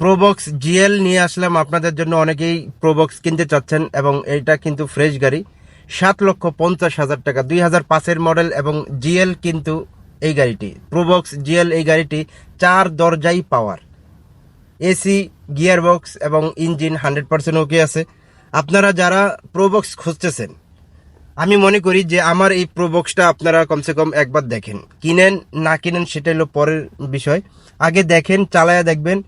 Probox GL নিয়ে আসলাম। আপনাদের জন্য অনেকেই প্রোবক্স কিনতে চাচ্ছেন এবং এটা কিন্তু ফ্রেশ গাড়ি। সাত লক্ষ পঞ্চাশ হাজার টাকা, দুই হাজার পাঁচের মডেল এবং জিএল কিন্তু এই গাড়িটি। প্রোবক্স জিএল এই গাড়িটি চার দরজাই পাওয়ার এসি গিয়ার বক্স এবং ইঞ্জিন হান্ড্রেড পার্সেন্ট ওকে আছে। আপনারা যারা প্রোবক্স খুঁজতেছেন, আমি মনে করি যে আমার এই প্রোবক্সটা আপনারা কমসে কম একবার দেখেন। কিনেন, না কিনেন, সেটা হলো পরের বিষয়। আগে দেখেন, চালায়া দেখবেন।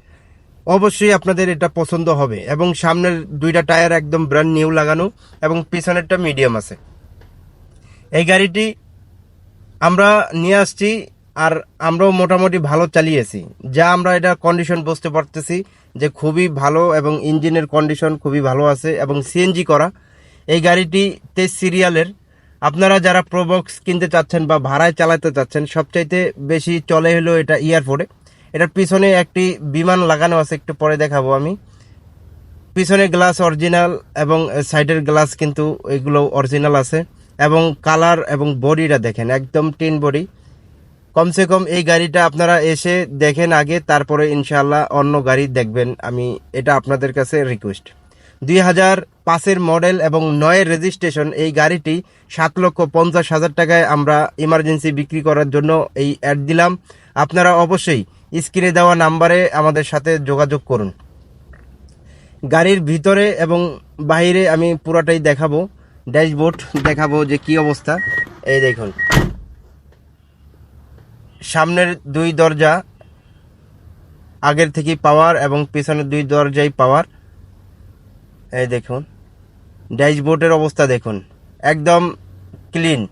অবশ্যই আপনাদের এটা পছন্দ হবে এবং সামনের দুইটা টায়ার একদম ব্র্যান্ড নিউ লাগানো এবং পিছনেরটা মিডিয়াম আছে। এই গাড়িটি আমরা নিয়ে আসছি আর আমরাও মোটামুটি ভালো চালিয়েছি। যা আমরা এটা কন্ডিশন বুঝতে পারতেছি যে খুবই ভালো এবং ইঞ্জিনের কন্ডিশন খুবই ভালো আছে এবং সিএনজি করা। এই গাড়িটি তেইশ সিরিয়ালের। আপনারা যারা প্রোবক্স কিনতে চাচ্ছেন বা ভাড়ায় চালাতে চাচ্ছেন, সবচাইতে বেশি চলে হলো এটা এয়ারপোর্টে এটার পিছনে একটি বিমান লাগানো আছে, একটু পরে দেখাবো আমি। পিছনে গ্লাস অরিজিনাল এবং সাইডের গ্লাস কিন্তু এগুলো অরিজিনাল আছে। এবং কালার এবং বডিটা দেখেন, একদম টিন বডি। কমসে কম এই গাড়িটা আপনারা এসে দেখেন আগে, তারপরে ইনশাল্লাহ অন্য গাড়ি দেখবেন। আমি এটা আপনাদের কাছে রিকোয়েস্ট দুই হাজার পাঁচের মডেল এবং নয়ের রেজিস্ট্রেশন এই গাড়িটি সাত লক্ষ পঞ্চাশ হাজার টাকায় আমরা ইমার্জেন্সি বিক্রি করার জন্য এই অ্যাড দিলাম। আপনারা অবশ্যই স্ক্রিনে দেওয়া নাম্বারে আমাদের সাথে যোগাযোগ করুন। গাড়ির ভিতরে এবং বাইরে আমি পুরাটাই দেখাবো, ড্যাশবোর্ড দেখাবো যে কি অবস্থা। এই দেখুন। সামনের দুই দরজা, আগের থেকে পাওয়ার এবং পিছনের দুই দরজাই পাওয়ার। এই দেখুন। ড্যাশবোর্ডের অবস্থা দেখুন। একদম ক্লিন।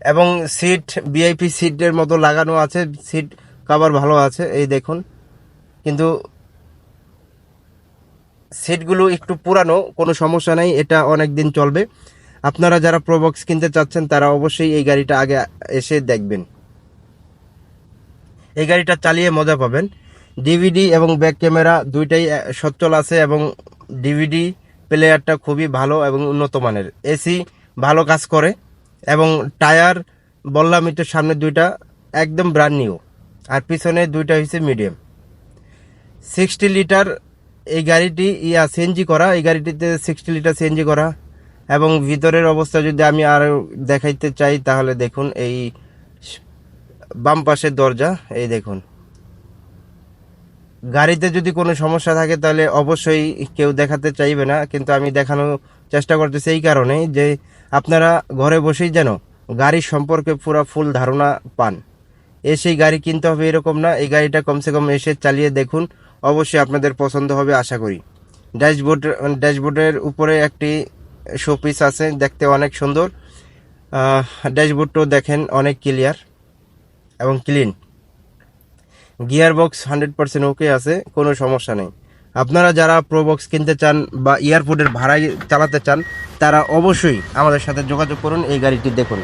এবং সিট ভিআইপি সিটের মতো লাগানো আছে। সিট কভার ভালো আছে, এই দেখুন। কিন্তু সিটগুলো একটু পুরানো, কোনো সমস্যা নাই, এটা অনেক দিন চলবে। আপনারা যারা প্রোবক্স কিনতে চাচ্ছেন, তারা অবশ্যই এই গাড়িটা আগে এসে দেখবেন। এই গাড়িটা চালিয়ে মজা পাবেন। ডিভিডি এবং ব্যাক ক্যামেরা দুইটাই সচ্ছল আছে এবং ডিভিডি প্লেয়ারটা খুবই ভালো এবং উন্নত মানের। এসি ভালো কাজ করে। এবং টায়ার বললাম একটু সামনে দুইটা একদম ব্র্যান্ড নিউ আর পিছনে দুইটা হচ্ছে মিডিয়াম সিক্সটি লিটার এই গাড়িটি, ইয়া সিএনজি করা, এই গাড়িটিতে সিক্সটি লিটার সিএনজি করা এবং ভিতরের অবস্থা যদি আমি আর দেখাইতে চাই, তাহলে দেখুন এই বাম পাশের দরজা, এই দেখুন। গাড়িতে যদি কোনো সমস্যা থাকে, তাহলে অবশ্যই কেউ দেখাতে চাইবে না, কিন্তু আমি দেখানোর চেষ্টা করতেছি এই কারণে যে আপনারা ঘরে বসেই যেন গাড়ি সম্পর্কে পুরো ফুল ধারণা পান। এসেই গাড়ি কিনতে হবে এরকম না, এই গাড়িটা কমসে কম এসে চালিয়ে দেখুন, অবশ্যই আপনাদের পছন্দ হবে আশা করি। ড্যাশবোর্ড, ড্যাশবোর্ডের উপরে একটি শোপিস আছে, দেখতে অনেক সুন্দর। ড্যাশবোর্ডটাও দেখেন অনেক ক্লিয়ার এবং clean. Gear box hundred percent okay আছে, কোনো সমস্যা নেই। আপনারা যারা প্রো বক্স কিনতে চান বা এয়ারপোর্টের ভাড়ায় চালাতে চান তারা অবশ্যই আমাদের সাথে যোগাযোগ করুন, এই গাড়িটি দেখুন।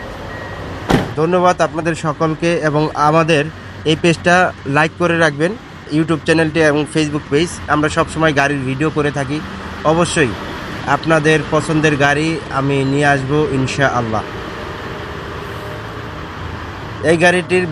ধন্যবাদ আপনাদের সকলকে এবং আমাদের এই পেজটা লাইক করে রাখবেন, ইউটিউব চ্যানেলটি এবং ফেসবুক পেজ। আমরা সবসময় গাড়ির ভিডিও করে থাকি। অবশ্যই আপনাদের পছন্দের গাড়ি আমি নিয়ে আসব ইনশা আল্লাহ এই গাড়িটির